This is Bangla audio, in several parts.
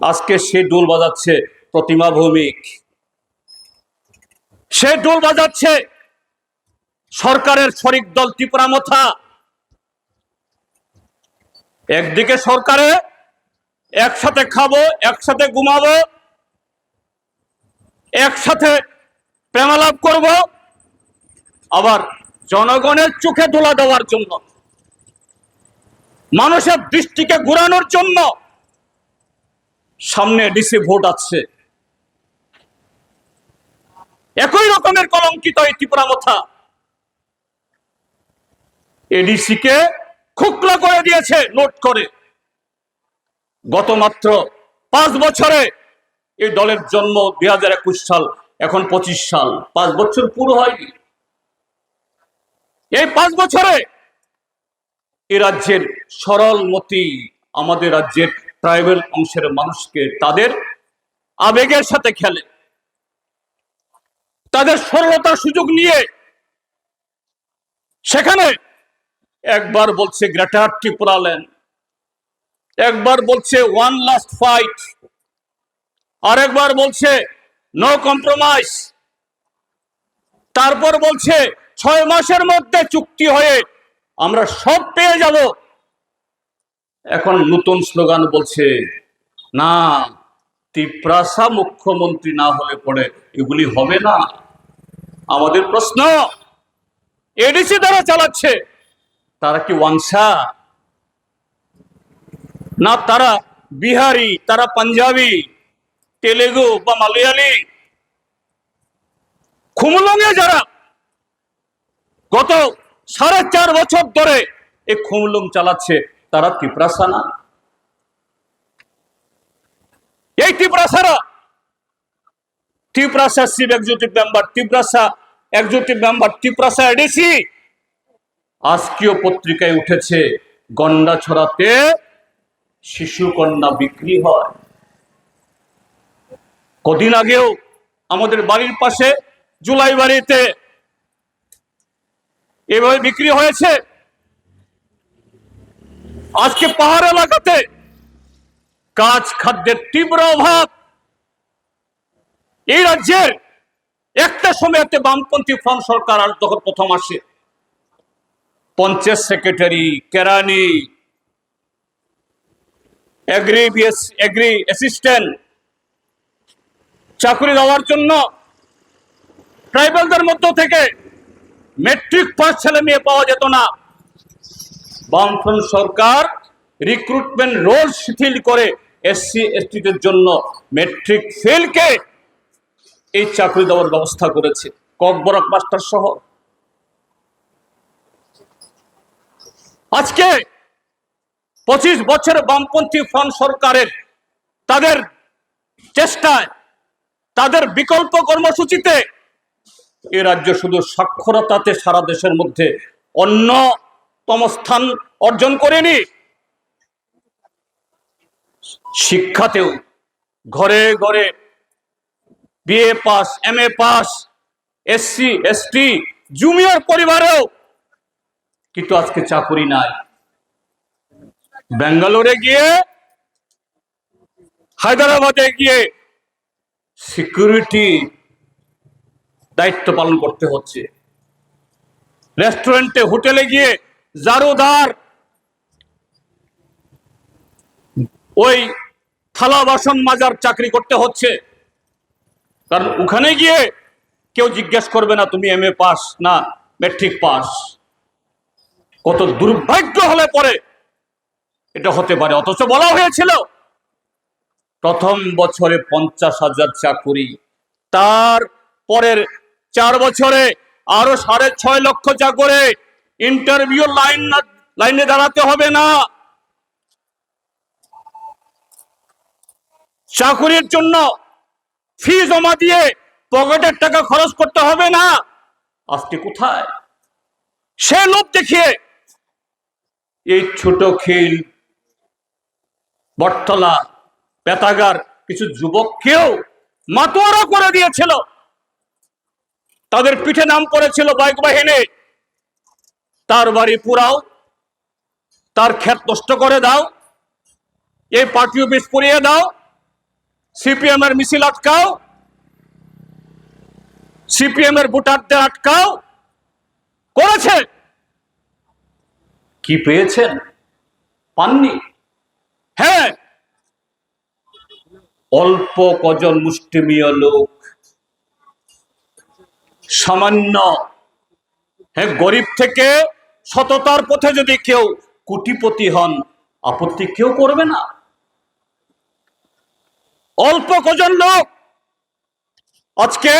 আজকে সে ডোল বাজাচ্ছে প্রতিমা ভৌমিক। সে ডোল বাজাচ্ছে সরকারের শরিক দল ত্রিপুরা মথা। একদিকে সরকারে একসাথে খাব, একসাথে ঘুমাবো, একসাথে প্রেমালাভ করব, আবার জনগণের চোখে ধোলা দেওয়ার জন্য, মানুষের দৃষ্টিকে ঘুরানোর জন্য সামনে ডিসি ভোট আছে একই রকমের কলঙ্কিত এই ত্রিপুরা মথা। এডিসি কে খুকলা করে দিয়েছে নোট করে। গত মাত্র পাঁচ বছরে এই দলের জন্ম দুই হাজার একুশ সাল, এখন পঁচিশ সাল। পাঁচ বছর পুরো হয়নি। এই পাঁচ বছরে এ রাজ্যের সরল মতি আমাদের রাজ্যের ট্রাইবেল অংশের মানুষকে তাদের আবেগের সাথে খেলে। তাদের সরলতার সুযোগ নিয়ে সেখানে একবার বলছে গ্রেটার ত্রিপুরা ল্যান্ড একবার বলছে ওয়ান লাস্ট ফাইট আরেকবার বলছে নো কম্প্রোমাইজ তারপর বলছে ছয় মাসের মধ্যে চুক্তি হয়ে আমরা সব পেয়ে যাব। এখন নতুন স্লোগান বলছে, না ত্রিপ্রাসা মুখ্যমন্ত্রী না হলে পরে এগুলি হবে না। আমাদের প্রশ্ন, এডিসি দ্বারা চালাচ্ছে, তারা কি ওয়াংসা না, তারা বিহারি, তারা পাঞ্জাবি, তেলেগু বা মালয়ালি? খুমলঙ্গে যারা গত সাড়ে চার বছর ধরে এই খুমলুং চালাচ্ছে তারা ত্রিপ্রাসা না এই ত্রিপ্রাসারা ত্রিপ্রাসা Shiva executive member. Tiprasa executive member. Tiprasa ADC. আজকেও পত্রিকায় উঠেছে, গন্ডা ছড়াতে শিশু কন্যা বিক্রি হয়। কদিন আগেও আমাদের বাড়ির পাশে জুলাই বাড়িতে এভাবে বিক্রি হয়েছে। আজকে পাহাড় এলাকাতে কাজ খাদ্যের তীব্র অভাব। এই রাজ্যের একটা সময়তে বামপন্থী ফ্রন্ট সরকার আর যখন প্রথম আসে। পঞ্চায়েত সেক্রেটারি, কেরানি, এগ্রি এগ্রি অ্যাসিস্ট্যান্ট চাকরি দেওয়ার জন্য ট্রাইবালদের মধ্য থেকে মেট্রিক পাস ছেলে মেয়ে পাওয়া যেত না। বামফ্রন্ট সরকার রিক্রুটমেন্ট রোল শিথিল করে এসসি এসটিদের জন্য মেট্রিক ফেলকে এই চাকরি দেওয়ার ব্যবস্থা করেছে। ককবরক মাস্টার সহ। আজকে পঁচিশ বছর বামপন্থী ফ্রন্ট সরকারের তাদের চেষ্টায়, তাদের বিকল্প কর্মসূচিতে এ রাজ্য শুধু সাক্ষরতাতে সারা দেশের মধ্যে অন্যতম স্থান অর্জন করেনি শিক্ষাতেও ঘরে ঘরে BA pass M A pass SC ST junior পরিবারেও কিন্তু আজকে চাকরি নাই। ব্যাঙ্গালোরে গিয়ে, হায়দ্রাবাদে গিয়ে সিকিউরিটি দায়িত্ব পালন করতে হচ্ছে। রেস্টুরেন্টে হোটেলে গিয়ে জারুদার ওই থালা বাসন মাজার চাকরি করতে হচ্ছে। কারণ ওখানে গিয়ে কেউ জিজ্ঞেস করবে না, তুমি এম এ পাস না? Matric pass? কত দুর্ভাগ্য হলে পরে এটা হতে পারে। অথচ বলা হয়েছিল, প্রথম বছরে পঞ্চাশ হাজার চাকুরি, তার পরের চার বছরে আরও সাড়ে ছয় লক্ষ চাকরে। ইন্টারভিউ লাইন লাইনে দাঁড়াতে হবে না। চাকুরির জন্য ফি জমা দিয়ে পকেটের টাকা খরচ করতে হবে না। আজকে কোথায়? সে লোভ দেখিয়ে এই ছোট খিল বটতলা পেতাগার কিছু যুবককেও মাতোয়ারা করে দিয়েছিল। তাদের পিঠে নাম পড়েছিল বাইক বাহিনী তার বাড়ি পুরাও তার ক্ষেত নষ্ট করে দাও এই পার্টি অফিস পুড়িয়ে দাও সিপিএম এর মিছিল আটকাও সিপিএম এর ভোটারদের আটকাও করেছে কি পেয়েছেন? পাননি? হ্যাঁ। অল্প কজন মুষ্টিমীয় লোক সামান্য হ্যাঁ গরিব থেকে সততার পথে যদি কেউ কোটিপতি হন, আপত্তি কেউ করবে না। অল্প কজন লোক আজকে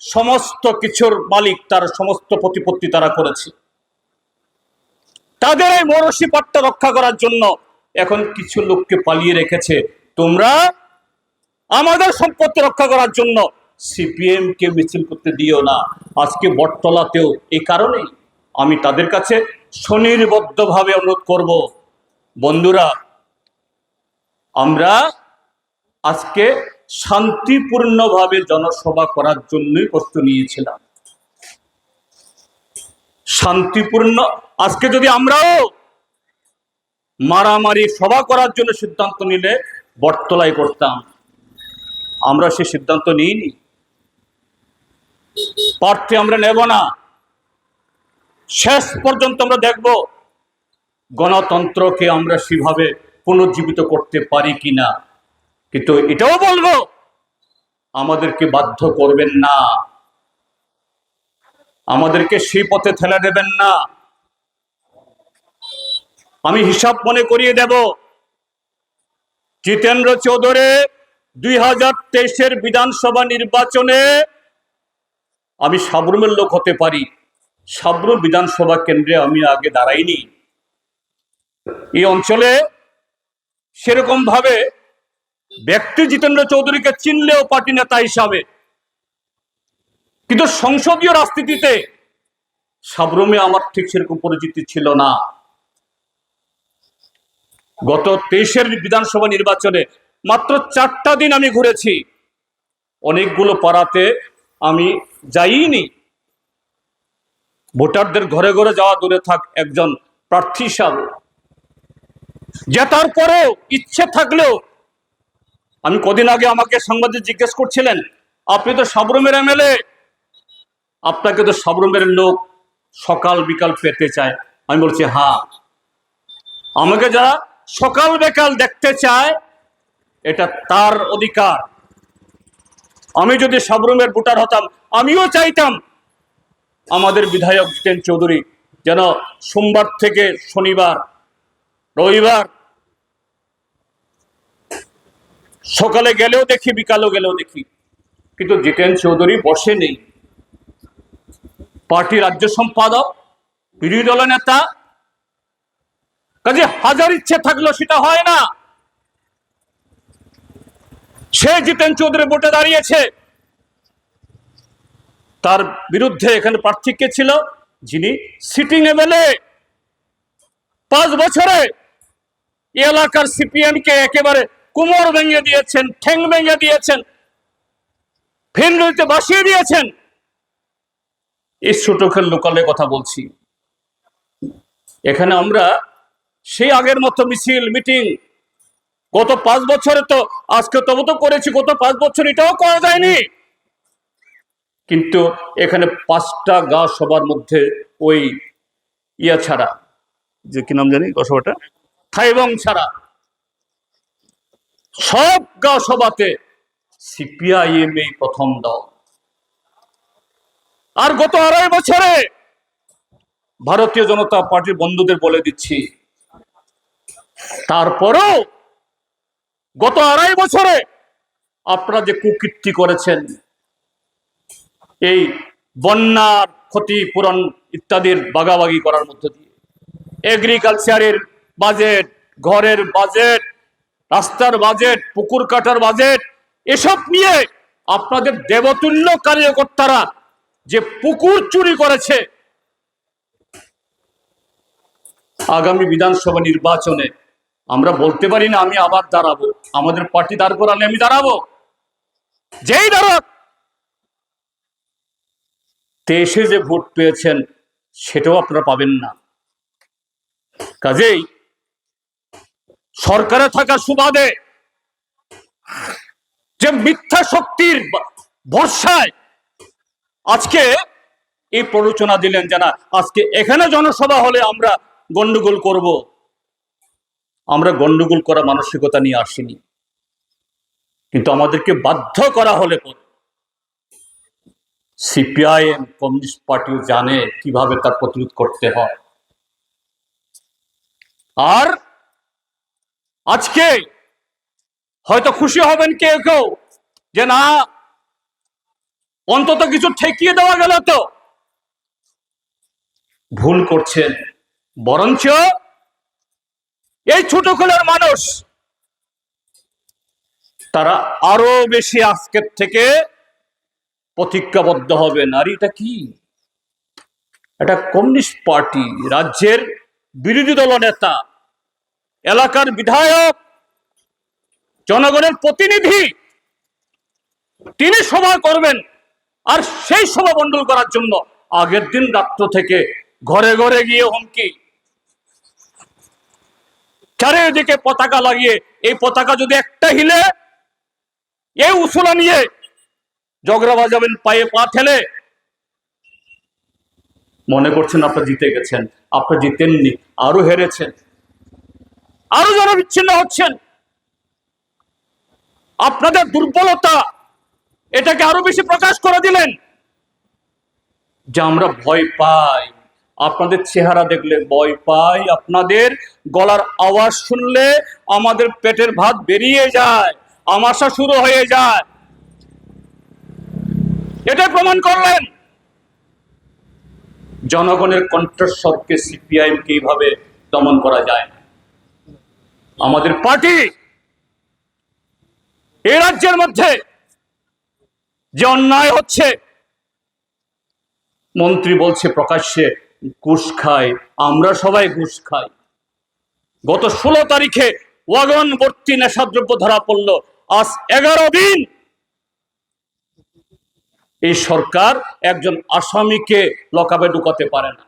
সমস্ত কিছুর মালিক, তার সমস্ত প্রতিপত্তি তারা করেছে। তাদের এই মরসি পাট্টা রক্ষা করার জন্য এখন কিছু লোককে পালিয়ে রেখেছে। তোমরা আমাদের সম্পত্তি রক্ষা করার জন্য সিপিএম কে মিছিল করতে দিও না। আজকে বটতলাতেও এই কারণেই। আমি তাদের কাছে স্বনির্বদ্ধভাবে অনুরোধ করব। বন্ধুরা, আমরা আজকে শান্তিপূর্ণভাবে জনসভা করার জন্যই প্রস্তুত নিয়েছিলাম। শান্তিপূর্ণ, আজকে যদি আমরাও মারামারি সভা করার জন্য সিদ্ধান্ত নিলে বটতলায় করতাম। আমরা সে সিদ্ধান্ত নিইনি। প্রার্থী আমরা নেব না। শেষ পর্যন্ত আমরা দেখব গণতন্ত্রকে আমরা সেভাবে পুনর্জীবিত করতে পারি কিনা। কিন্তু এটাও বলব, আমাদেরকে বাধ্য করবেন না। আমাদেরকে সেই পথে ঠেলে দেবেন না। আমি হিসাব মনে করিয়ে দেব, জিতেন্দ্র চৌধুরী দুই হাজার তেইশের বিধানসভা নির্বাচনে আমি সাবরুমের লোক হতে পারি। সাবরুম বিধানসভা কেন্দ্রে আমি আগে দাঁড়াইনি। এই অঞ্চলে সেরকম ভাবে ব্যক্তি জিতেন্দ্র চৌধুরীকে চিনলেও পার্টি নেতা হিসাবে। কিন্তু সংসদীয় রাজনীতিতে সাবরুমে আমার ঠিক সেরকম পরিচিতি ছিল না। গত তেইশের বিধানসভা নির্বাচনে মাত্র চারটা দিন আমি ঘুরেছি। অনেকগুলো পাড়াতে আমি যাইনি ভোটারদের ঘরে ঘরে যাওয়া দূরে থাক একজন প্রার্থী হিসাবে। জেতার পরেও ইচ্ছে থাকলেও, আমি কদিন আগে আমাকে সাংবাদিক জিজ্ঞেস করছিলেন, আপনি তো সাবরুমের এমএলএ, আপনাকে তো সাবরুমের লোক সকাল বিকাল পেতে চায়। আমি বলছি হ্যাঁ। আমাকে যারা সকাল বিকাল দেখতে চায়, এটা তার অধিকার। আমি যদি সাবরুমের ভোটার হতাম, আমিও চাইতাম আমাদের বিধায়ক জিতেন চৌধুরী, যেন সোমবার থেকে শনিবার, রবিবার সকালে গেলেও দেখি, বিকালেও গেলেও দেখি। কিন্তু জিতেন চৌধুরী বসে নেই। পার্টি রাজ্য সম্পাদক, বিরোধী দলের নেতা, কাজে হাজার ইচ্ছে থাকলেও সেটা হয় না। সে জিতেন চৌধুরী ভোটে দাঁড়িয়েছে। তার বিরুদ্ধে এখানে প্রার্থী কে ছিল? যিনি সিটিং এমএলএ পাঁচ বছরে এলাকার সিপিএম কে একেবারে কোমর ভেঙে দিয়েছেন ঠেং ভেঙে দিয়েছেন ফিনলিতে বাসিয়ে দিয়েছেন। এই ছোটখেল লোকালে কথা বলছি। এখানে আমরা সেই আগের মতো মিছিল, মিটিং, গত পাঁচ বছরে তো, আজকে তবু তো করেছি, গত পাঁচ বছর এটাও করা যায়নি। কিন্তু এখানে পাঁচটা গা সবার মধ্যে ওই ইয়া ছাড়া, যে কি নাম জানি গসভাটা থাইবং ছাড়া। সব গা সভাতে সিপিআইএম এই প্রথম দল। আর গত আড়াই বছরে ভারতীয় জনতা পার্টির বন্ধুদের বলে দিচ্ছি, তারপরেও গত আড়াই বছরে আপনারা যে কুকীর্তি করেছেন এই বন্যার ক্ষতিপূরণ ইত্যাদির বাগাবাগি করার মধ্য দিয়ে। এগ্রিকালচারের বাজেট ঘরের বাজেট রাস্তার বাজেট পুকুর কাটার বাজেট এসব নিয়ে আপনাদের দেবতুল্য কার্যকর্তারা যে পুকুর চুরি করেছে, আগামী বিধানসভা নির্বাচনে আমরা বলতে পারি না, আমি আবার দাঁড়াবো। আমাদের পার্টি দাঁড় করালে আমি দাঁড়াবো। যেই দাঁড়াক তেইশে যে ভোট পেয়েছেন, সেটাও আপনারা পাবেন না। কাজেই সরকারে থাকা সুবাদে যে মিথ্যা শক্তির ব- ভরসায় আজকে এই প্ররোচনা দিলেন যে আজকে এখানে জনসভা হলে আমরা গন্ডগোল করব। আমরা গন্ডগোল করা মানসিকতা নিয়ে আসিনি। কিন্তু আমাদেরকে বাধ্য করা হলে সিপিআইএম কমিউনিস্ট পার্টিও জানে কীভাবে তার প্রতিরোধ করতে হয়। আর আজকে হয়তো খুশি হবেন কেউ কেউ যে না, অন্তত কিছু ঠেকিয়ে দেওয়া গেল তো। ভুল করছেন। বরঞ্চ এই ছোট খোলার মানুষ, তারা আরও বেশি আজকের থেকে প্রতিজ্ঞাবদ্ধ হবে। নারীটা কি? এটা কমিউনিস্ট পার্টি, রাজ্যের বিরোধী দল নেতা, এলাকার বিধায়ক, জনগণের প্রতিনিধি, তিনি সভা করবেন আর সেই সভা মণ্ডল করার জন্য আগের দিন রাত্র থেকে ঘরে ঘরে গিয়ে হুমকি। চারিদিকে পতাকা লাগিয়ে, এই পতাকা যদি একটা হিলে, এই উসুলা নিয়ে জগরা বাজাবেন পায়ে পা ঠেলে। মনে করছেন আপনার জিতে গেছেন, আপনার জিতেননি, আরও হেরেছেন, আরও যারা বিচ্ছিন্ন হচ্ছেন। আপনাদের দুর্বলতা এটাকে আরও বেশি প্রকাশ করে দিলেন যে আমরা ভয় পাই। আপনাদের চেহারা দেখলে ভয় পাই, আপনাদের গলার আওয়াজ শুনলে আমাদের পেটের ভাত বেরিয়ে যায়, আমাশা শুরু হয়ে যায়। এটা প্রমাণ করলেন। জনগণের কণ্ঠস্বরকে সিপিআইএম কে এইভাবে দমন করা যায় আমাদের পার্টি এই রাজ্যের মধ্যে যে অন্যায় হচ্ছে মন্ত্রী বলছে প্রকাশ্যে ঘুষ খায় আমরা সবাই ঘুষ খাই। গত ষোলো তারিখে ওয়াগন ভর্তি নেশাদ্রব্য ধরা পড়ল। আজ এগারো দিন এই সরকার একজন আসামিকে লকাবে ঢুকাতে পারে না।